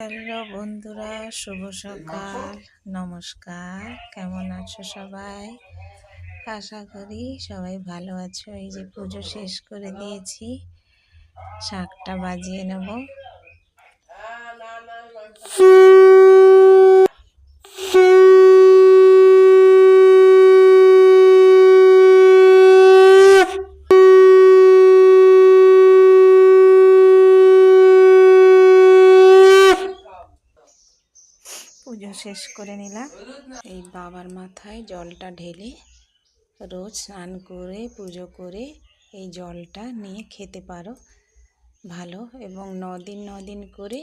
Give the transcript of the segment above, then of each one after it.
Hello বন্ধুরা, শুভ সকাল। নমস্কার। কেমন আছো সবাই? আশা করি সবাই ভালো আছো। এই যে পুজো শেষ করে দিয়েছি। শাকটা বাজিয়ে নেব। পুজো শেষ করে নিলাম। এই বাবার মাথায় জলটা ঢেলে রোজ স্নান করে, পুজো করে এই জলটা নিয়ে খেতে পারো। ভালো এবং নদিন নদিন করে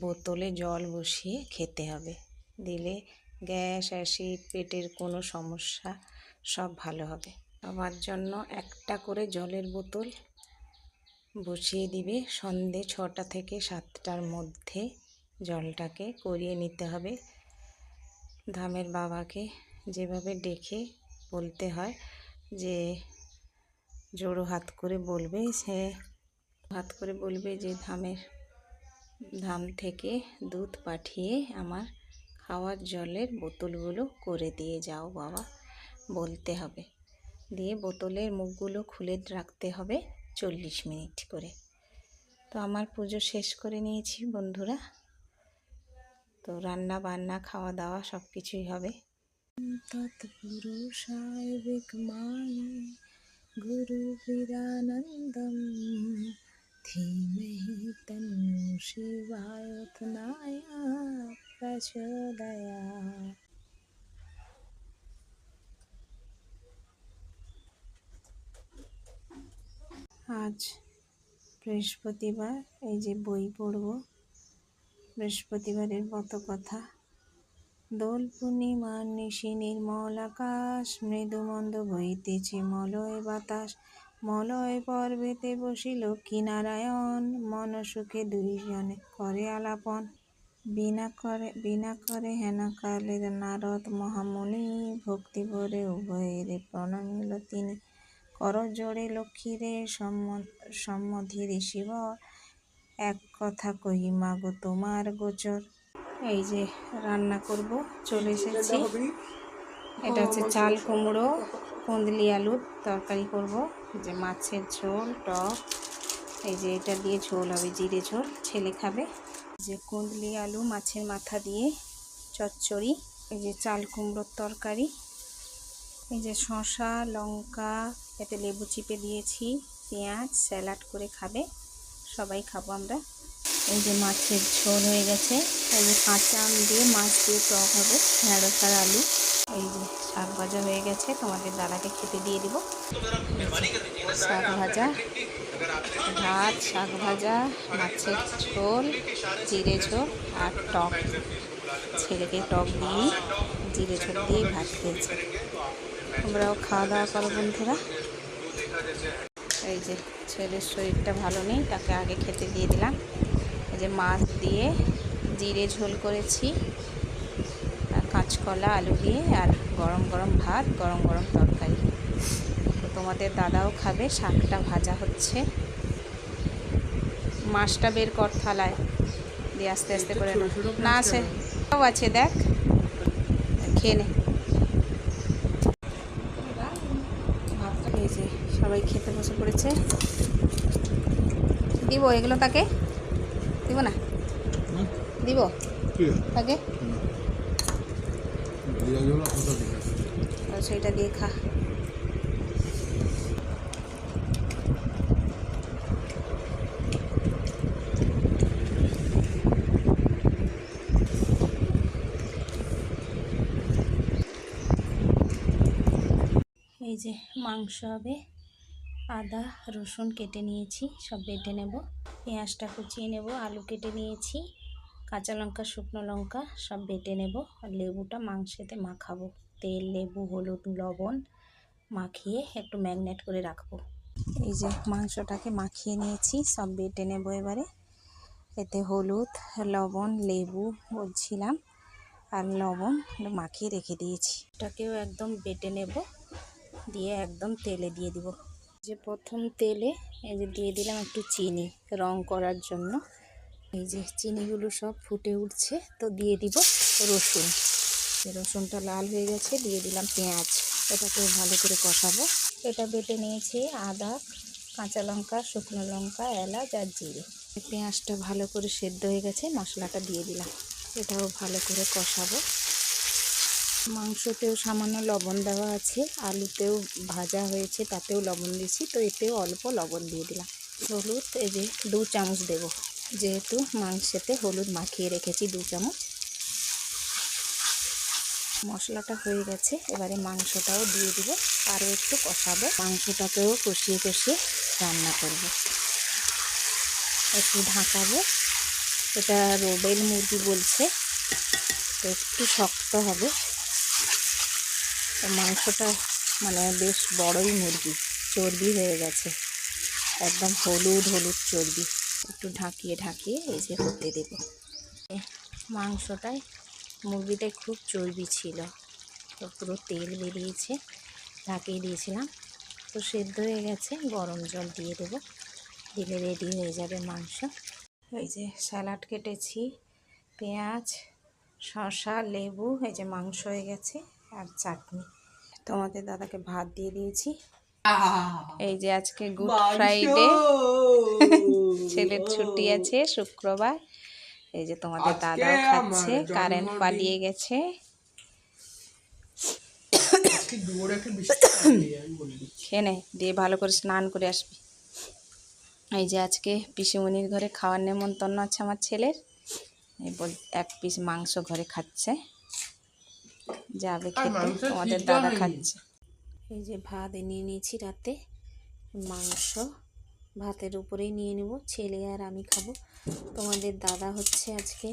বোতলে জল বসিয়ে খেতে হবে। দিলে গ্যাস, অ্যাসিড, পেটের কোনো সমস্যা, সব ভালো হবে। সবার জন্য একটা করে জলের বোতল বসিয়ে দিবে সন্ধে ছটা থেকে সাতটার মধ্যে। জলটাকে করিয়ে নিতে হবে। ধামের বাবাকে যেভাবে ডেকে বলতে হয় যে, জোড়ো হাত করে বলবে, সে হাত করে বলবে যে, ধামের, ধাম থেকে দুধ পাঠিয়ে আমার খাওয়ার জলের বোতলগুলো করে দিয়ে যাও বাবা, বলতে হবে। দিয়ে বোতলের মুখগুলো খুলে রাখতে হবে চল্লিশ মিনিট করে। তো আমার পুজো শেষ করে নিয়েছি বন্ধুরা। তো রান্না বান্না খাওয়া দাওয়া সব কিছুই হবে। তৎপুরুষায় বিকমায় গুরু বীরানন্দম। ধীমহি তন্নু শিবায় প্রচোদয়া। আজ বৃহস্পতিবার এই যে বই পড়ব বৃহস্পতিবারের মতো কথা। দোল পূর্ণিমার নিশি নির্মল আকাশ মৃদুমন্দ বইতেছে মলয় বাতাস। মলয় পর্বেতে বসি লক্ষ্মীনারায়ণ মন সুখে দুইজনে করে আলাপন। বিনা করে বিনা করে হেনা কালে নারদ মহামুনি ভক্তি ভরে উভয়ের প্রণমিল তিনি। কর জোড়ে লক্ষ্মীরে সম্মধি ঋষিবর এক কথা কহি মাগো, তোমার গোচর। এই যে রান্না করব, চলে এসেছি। এটা হচ্ছে চাল কুমড়ো কুন্দলি আলুর তরকারি করব। যে মাছের ঝোল, টক। এই যে এটা দিয়ে ঝোল হবে, জিরে ঝোল, ছেলে খাবে। যে কুন্দলি আলু মাছের মাথা দিয়ে চচ্চড়ি, এই যে চাল কুমড়োর তরকারি। এই যে শশা লঙ্কা, এতে লেবু চিপে দিয়েছি, পেঁয়াজ, স্যালাড করে খাবে। সবাই খাব আমরা। এই যে মাছের ঝোল হয়ে গেছে। এই যে কাঁচা আম দিয়ে মাছ দিয়ে টক হবে, ঢেঁড়স আর আলু। এই যে শাক ভাজা হয়ে গেছে, তোমাদের দাদাকে খেতে দিয়ে দিব। শাক ভাজা, ভাত, শাক ভাজা, মাছের ঝোল, জিরে ঝোল আর টক। ছেলেকে টক দিয়ে জিরে ঝোল দিয়ে ভাত খেয়েছে। তোমরাও খাওয়া দাওয়া করো বন্ধুরা। এই যে ছেলের শরীরটা ভালো নেই তাকে আগে খেতে দিয়ে দিলাম। এই যে মাছ দিয়ে জিরে ঝোল করেছি আর কাঁচকলা আলু দিয়ে আর গরম গরম ভাত গরম গরম তরকারি। তো তোমাদের দাদাও খাবে শাকটা ভাজা হচ্ছে। মাছটা বের কর থালায় দিয়ে আস্তে আস্তে করে না আছে সব আছে দেখ। খেয়ে নে। সবাই খেতে বসে পড়েছে। দিব এগুলো তাকে? দিব না? দিব? তাকে? সেইটা দিয়ে খা। এই যে মাংস হবে। আদা, রসুন কেটে নিয়েছি, সব বেটে নেব। পেঁয়াজটা কুচিয়ে নেব, আলু কেটে নিয়েছি, কাঁচা লঙ্কা, শুকনো লঙ্কা, সব বেটে নেব। আর লেবুটা মাংসেতে মাখাবো। তেল, লেবু, হলুদ, লবণ মাখিয়ে একটু ম্যাগনেট করে রাখব। এই যে মাংসটাকে মাখিয়ে নিয়েছি, সব বেটে নেব এবারে। এতে হলুদ, লবণ, লেবু বলছিলাম, আর লবণ মাখিয়ে রেখে দিয়েছি। এটাকেও একদম বেটে নেব, দিয়ে একদম তেলে দিয়ে দিব। যে প্রথম তেলে এই যে দিয়ে দিলাম একটু চিনি রং করার জন্য। এই যে চিনিগুলো সব ফুটে উঠছে, তো দিয়ে দিব রসুন। রসুনটা লাল হয়ে গেছে, দিয়ে দিলাম পেঁয়াজ। এটাকে ভালো করে কষাবো। এটা বেটে নিয়েছি আদা, কাঁচা লঙ্কা, শুকনো লঙ্কা, এলাচ আর জিরে। পেঁয়াজটা ভালো করে সেদ্ধ হয়ে গেছে, মশলাটা দিয়ে দিলাম। এটাও ভালো করে কষাবো। মাংসতেও সামান্য লবণ দেওয়া আছে, আলুতেও ভাজা হয়েছে, তাতেও লবণ দিয়েছি, তো এতেও অল্প লবণ দিয়ে দিলাম। হলুদ এই যে দু চামচ দেব, যেহেতু মাংসেতে হলুদ মাখিয়ে রেখেছি দু চামচ। মশলাটা হয়ে গেছে, এবারে মাংসটাও দিয়ে দিব, আরও একটু কষাবো, মাংসটাকেও কষিয়ে কষিয়ে রান্না করব। একটু ঢাকাবো, এটা রোবেল মুরগি বলছে, তো একটু শক্ত হবে। তো মাংসটা মানে বেশ বড়ই মুরগি, চর্বি হয়ে গেছে। একদম হলুদ হলুদ চর্বি। একটু ঢাকিয়ে ঢাকিয়ে এই যে হতে দেবো। মাংসটায় মুরগিটায় খুব চর্বি ছিল। তো পুরো তেল বেরিয়েছে, ঢাকিয়ে দিয়েছিলাম। তো সেদ্ধ হয়ে গেছে, গরম জল দিয়ে দেবো। দিলে রেডি হয়ে যাবে মাংস। এই যে স্যালাড কেটেছি, পেঁয়াজ, শসা, লেবু, এই যে মাংস হয়ে গেছে। আর চাটনি। তোমাদের দাদাকে ভাত দিয়ে দিয়েছি। এই যে আজকে গুড ফ্রাইডে। ছেলের ছুটি আছে শুক্রবার। এই যে তোমাদের দাদাও খাচ্ছে কারেন্ট পালিয়ে গেছে। খেয়ে নে দিয়ে ভালো করে স্নান করে আসবি। এই যে আজকে পিসিমণির ঘরে খাওয়ার নেমন্তন্ন আছে আমার ছেলের। এক পিস মাংস ঘরে খাচ্ছে। যাবে খেতে সিদ্ধ দাদা খাচ্ছে। এই যে ভাত নিয়ে নিয়েছি রাতে মাংস ভাতের উপরেই নিয়ে নেব ছেলে আর আমি খাব। তোমাদের দাদা হচ্ছে আজকে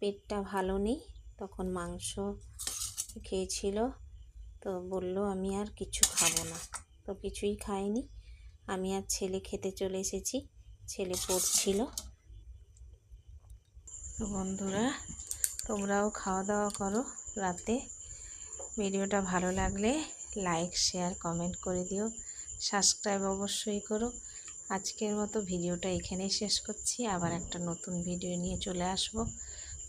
পেটটা ভালো নেই তখন মাংস খেয়েছিল তো বলল আমি আর কিছু খাব না তো কিছুই খাইনি। আমি আর ছেলে খেতে চলে এসেছি ছেলে পড়ছিল। তো বন্ধুরা তোমরাও খাওয়া দাওয়া করো। রাতে। ভিডিওটা ভালো লাগলে লাইক শেয়ার কমেন্ট করে দিও। সাবস্ক্রাইব অবশ্যই করো। আজকের মতো ভিডিওটা এখানেই শেষ করছি। আবার একটা নতুন ভিডিও নিয়ে চলে আসব।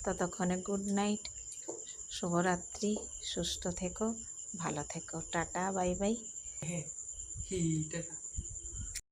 ততক্ষণে গুড নাইট শুভরাত্রি সুস্থ থেকো ভালো থেকো। Tata bye bye. হ্যাঁ,